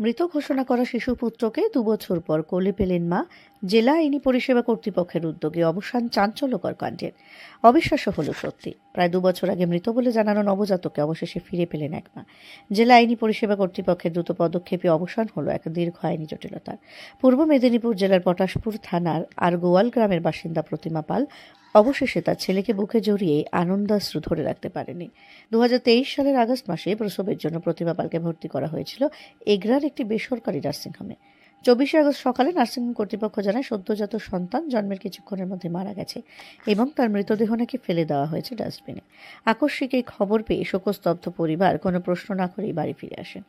মৃত ঘোষণা করা শিশু পুত্রকে দুবছর পর কোলে পেলেন মা। জেলা আইনি পরিষেবা কর্তৃপক্ষের উদ্যোগে অবসান চাঞ্চল্যকর কাণ্ডের। অবিশ্বাস্য হলো সত্যি। প্রায় দুবছর আগে মৃত বলে জানানো নবজাতককে অবশেষে ফিরে পেলেন এক মা। জেলা আইনি পরিষেবা কর্তৃপক্ষের দ্রুত পদক্ষেপে অবসান হলো এক দীর্ঘ আইনি জটিলতার। পূর্ব মেদিনীপুর জেলার পটাশপুর থানার আর গোয়াল গ্রামের বাসিন্দা প্রতিমা পাল অবশেষে তার ছেলেকে বুকে জড়িয়ে আনন্দাশ্রু ধরে রাখতে পারেনি। দু হাজার তেইশ সালের আগস্ট মাসে প্রসবের জন্য প্রতিমা পালকে ভর্তি করা হয়েছিল এগরার একটি বেসরকারি নার্সিংহোমে। চব্বিশে আগস্ট সকালে নার্সিংহোম কর্তৃপক্ষ জানায়, সদ্যজাত সন্তান জন্মের কিছুক্ষণের মধ্যে মারা গেছে এবং তার মৃতদেহ নাকি ফেলে দেওয়া হয়েছে ডাস্টবিনে। আকস্মিক এই খবর পেয়ে শোকস্তব্ধ পরিবার কোনো প্রশ্ন না করেই বাড়ি ফিরে আসেন।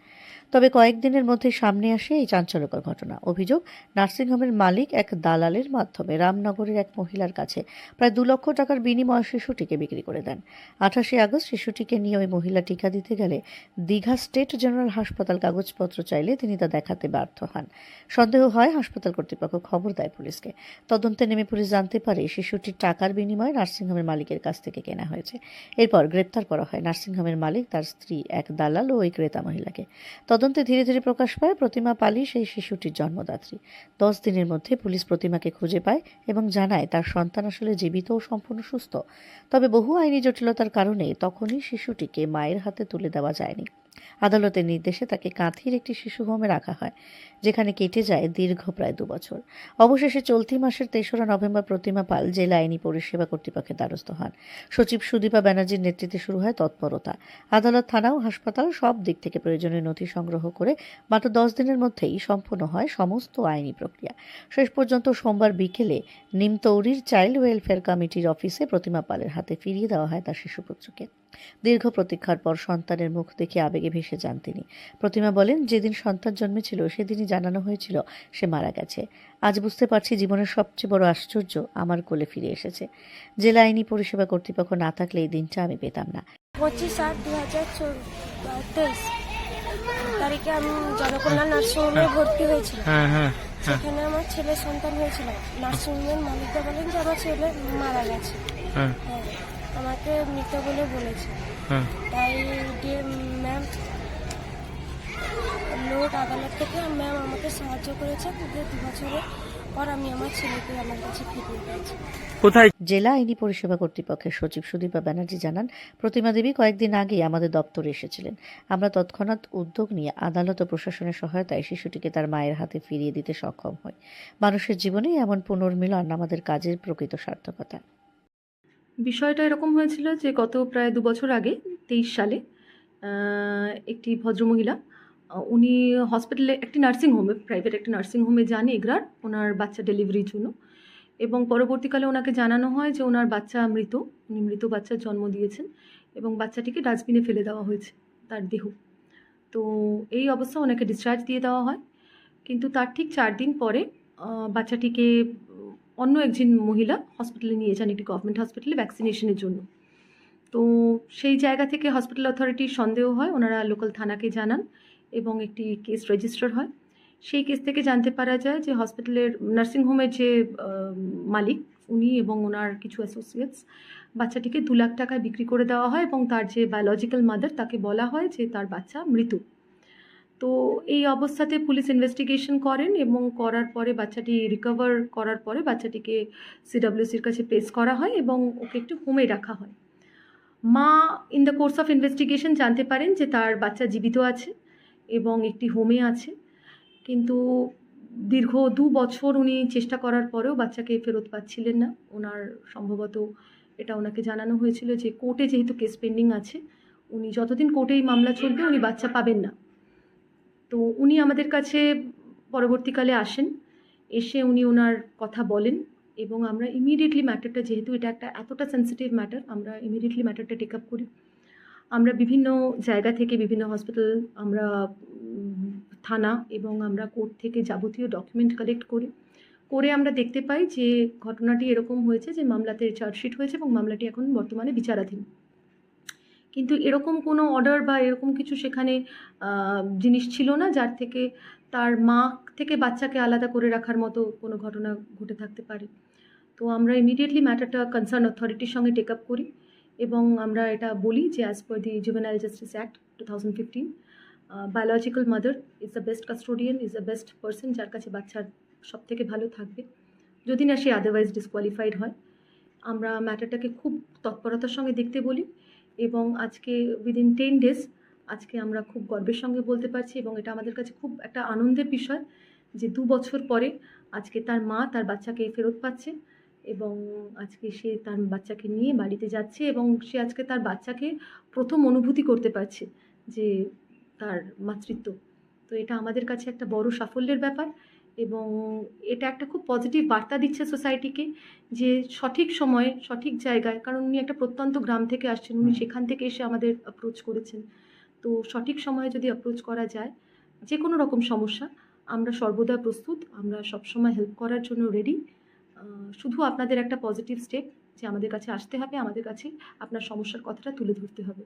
তবে কয়েকদিনের মধ্যে সামনে আসে এই চাঞ্চল্যকর ঘটনা। অভিযোগ, নার্সিংহোমের মালিক এক দালালের মাধ্যমে রামনগরের এক মহিলার কাছে প্রায় দু লক্ষ টাকার বিনিময়ে শিশুটিকে বিক্রি করে দেন। আঠাশে আগস্ট শিশুটিকে নিয়ে ওই মহিলা টিকা দিতে গেলে দীঘা স্টেট জেনারেল হাসপাতাল কাগজপত্র চাইলে তিনি তা দেখাতে ব্যর্থ হন। সন্দেহ হয় হাসপাতাল কর্তৃপক্ষ খবর দেয় পুলিশকে। তদন্তে নেমে পুলিশ জানতে পারে, শিশুটির টাকার বিনিময়ে নার্সিংহোমের মালিকের কাছ থেকে কেনা হয়েছে। এরপর গ্রেপ্তার করা হয়। নার্সিংহোমের মালিক তার স্ত্রী, এক দালাল ও ওই ক্রেতা মহিলাকে। তদন্তে ধীরে ধীরে প্রকাশ পায়, প্রতিমা পালি সেই শিশুটির জন্মদাত্রী। দশ দিনের মধ্যে পুলিশ প্রতিমাকে খুঁজে পায় এবং জানায় তার সন্তান আসলে জীবিত ও সম্পূর্ণ সুস্থ। তবে বহু আইনি জটিলতার কারণে তখনই শিশুটিকে মায়ের হাতে তুলে দেওয়া যায়নি। আদালতের নির্দেশে তাকে কাঁথির একটি শিশু হোমে রাখা হয়, যেখানে কেটে যায় দীর্ঘ প্রায় দু বছর। অবশেষে চলতি মাসের তেসরা নভেম্বর প্রতিমা পাল জেলা আইনি পরিষেবা কর্তৃপক্ষের দ্বারস্থ হন। সচিব সুদীপা ব্যানার্জির নেতৃত্বে শুরু হয় তৎপরতা। আদালত, থানা ও হাসপাতাল সব দিক থেকে প্রয়োজনীয় নথি সংগ্রহ করে মাত্র দশ দিনের মধ্যেই সম্পন্ন হয় সমস্ত আইনি প্রক্রিয়া। শেষ পর্যন্ত সোমবার বিকেলে নিমতৌরির চাইল্ড ওয়েলফেয়ার কমিটির অফিসে প্রতিমা পালের হাতে ফিরিয়ে দেওয়া হয় তার শিশুপুত্রকে। দীর্ঘ প্রতীক্ষার পর সন্তানের মুখ দেখে আবেগে ভেসে যান তিনি। প্রতিমা বলেন যেদিন সন্তান জন্মেছিল সেদিনই জানানো হয়েছিল সে মারা গেছে। আজ বুঝতে পারছি জীবনের সবচেয়ে বড় আশ্চর্য আমার কোলে ফিরে এসেছে। জেলা আইনি পরিষেবা কর্তৃপক্ষ না থাকলে এই দিনটা আমি পেতাম না। পঁচিশ আট দু হাজার তেইশ তারিখে আমি জনকল্যাণ নার্সিংহোমে ভর্তি হয়েছিলাম। হ্যাঁ হ্যাঁ হ্যাঁ। সেখানে আমার ছেলে সন্তান হয়েছিল। নার্সিংহোমের মালিকরা বলেন যে আমার ছেলে মারা গেছে। হ্যাঁ। হ্যাঁ আমাকে মৃত বলে বলেছে। হ্যাঁ। তাই লোক আদালত থেকে ম্যাম আমাকে সাহায্য করেছে দু বছরের পর আমি আমার ছেলেকে আমার কাছে ফিরিয়ে পেয়েছি। কোথায়? জেলা আইনি পরিষেবা কর্তৃপক্ষের সচিব সুদীপা ব্যানার্জি জানান প্রতিমা দেবী কয়েকদিন আগে আমাদের দপ্তরে এসেছিলেন। আমরা তৎক্ষণাৎ উদ্যোগ নিয়ে আদালত ও প্রশাসনের সহায়তায় শিশুটিকে তার মায়ের হাতে ফিরিয়ে দিতে সক্ষম হই। মানুষের জীবনে এমন পুনর্মিলন আমাদের কাজের প্রকৃত সার্থকতা। বিষয়টা এরকম হয়েছিল যে গত প্রায় দু বছর আগে তেইশ সালে একটি ভদ্রমহিলা উনি হসপিটালে একটি নার্সিং হোমে প্রাইভেট একটি নার্সিং হোমে যান এগরার, ওনার বাচ্চা ডেলিভারির জন্য। এবং পরবর্তীকালে ওনাকে জানানো হয় যে ওনার বাচ্চা মৃত, উনি মৃত বাচ্চার জন্ম দিয়েছেন এবং বাচ্চাটিকে ডাস্টবিনে ফেলে দেওয়া হয়েছে তার দেহ। তো এই অবস্থা ওনাকে ডিসচার্জ দিয়ে দেওয়া হয়। কিন্তু তার ঠিক চার দিন পরে বাচ্চাটিকে অন্য একজন মহিলা হসপিটালে নিয়ে যান একটি গভর্নমেন্ট হসপিটালে ভ্যাকসিনেশনের জন্য। তো সেই জায়গা থেকে হসপিটাল অথরিটির সন্দেহ হয়, ওনারা লোকাল থানাকে জানান এবং একটি কেস রেজিস্টার হয়। সেই কেস থেকে জানতে পারা যায় যে হসপিটালের নার্সিংহোমের যে মালিক, উনি এবং ওনার কিছু অ্যাসোসিয়েটস বাচ্চাটিকে দু লাখ টাকায় বিক্রি করে দেওয়া হয় এবং তার যে বায়োলজিক্যাল মাদার তাকে বলা হয় যে তার বাচ্চা মৃত তো এই অবস্থাতে পুলিশ ইনভেস্টিগেশন করেন এবং করার পরে বাচ্চাটি রিকভার করার পরে বাচ্চাটিকে সিডাব্লিউসির কাছে প্লেস করা হয় এবং ওকে একটু হোমে রাখা হয়। মা in the course of investigation জানতে পারেন যে তার বাচ্চা জীবিত আছে। এবং একটি হোমে আছে। কিন্তু দীর্ঘ দু বছর উনি চেষ্টা করার পরেও বাচ্চাকে ফেরত পাচ্ছিলেন না। ওনার সম্ভবত এটা ওনাকে জানানো হয়েছিল যে কোর্টে যেহেতু কেস পেন্ডিং আছে, উনি যতদিন কোর্টে এই মামলা চলবে, উনি বাচ্চা পাবেন না। তো উনি আমাদের কাছে পরবর্তীকালে আসেন, এসে উনি ওনার কথা বলেন এবং আমরা ইমিডিয়েটলি ম্যাটারটা যেহেতু এটা একটা এতটা সেন্সিটিভ ম্যাটার আমরা ইমিডিয়েটলি ম্যাটারটা টেক আপ করি। আমরা বিভিন্ন জায়গা থেকে বিভিন্ন হসপিটাল আমরা থানা এবং আমরা কোর্ট থেকে যাবতীয় ডকুমেন্ট কালেক্ট করি। করে আমরা দেখতে পাই যে ঘটনাটি এরকম হয়েছে যে মামলাতে চার্জশিট হয়েছে এবং মামলাটি এখন বর্তমানে বিচারাধীন। কিন্তু এরকম কোনো অর্ডার বা এরকম কিছু সেখানে জিনিস ছিল না যার থেকে তার মা থেকে বাচ্চাকে আলাদা করে রাখার মতো কোনো ঘটনা ঘটে থাকতে পারে। তো আমরা ইমিডিয়েটলি ম্যাটারটা কনসার্ন অথরিটির সঙ্গে টেক আপ করি। এবং আমরা এটা বলি যে as per the juvenile justice act two thousand fifteen biological mother is the best custodian is the best person যার কাছে বাচ্চার সব থেকে ভালো থাকবে। যদি না সে আদারওয়াইজ ডিসকোয়ালিফাইড হয়, আমরা ম্যাটারটাকে খুব তৎপরতার সঙ্গে দেখতে বলি এবং আজকে উইদিন টেন ডেজ আজকে আমরা খুব গর্বের সঙ্গে বলতে পারছি এবং এটা আমাদের কাছে খুব একটা আনন্দের বিষয় যে দু বছর পরে আজকে তার মা তার বাচ্চাকে ফেরত পাচ্ছে। এবং আজকে সে তার বাচ্চাকে নিয়ে বাড়িতে যাচ্ছে এবং সে আজকে তার বাচ্চাকে প্রথম অনুভূতি করতে পারছে যে তার মাতৃত্ব। তো এটা আমাদের কাছে একটা বড় সাফল্যের ব্যাপার এবং এটা একটা খুব পজিটিভ বার্তা দিচ্ছে সোসাইটিকে যে সঠিক সময়ে সঠিক জায়গায় কারণ উনি একটা প্রত্যন্ত গ্রাম থেকে আসছেন উনি সেখান থেকে এসে আমাদের অ্যাপ্রোচ করেছেন। তো সঠিক সময়ে যদি অ্যাপ্রোচ করা যায় যে কোনো রকম সমস্যা আমরা সর্বদা প্রস্তুত আমরা সবসময় হেল্প করার জন্য রেডি শুধু আপনাদের একটা পজিটিভ স্টেপ যে আমাদের কাছে আসতে হবে, আমাদের কাছে আপনার সমস্যার কথাটা তুলে ধরতে হবে।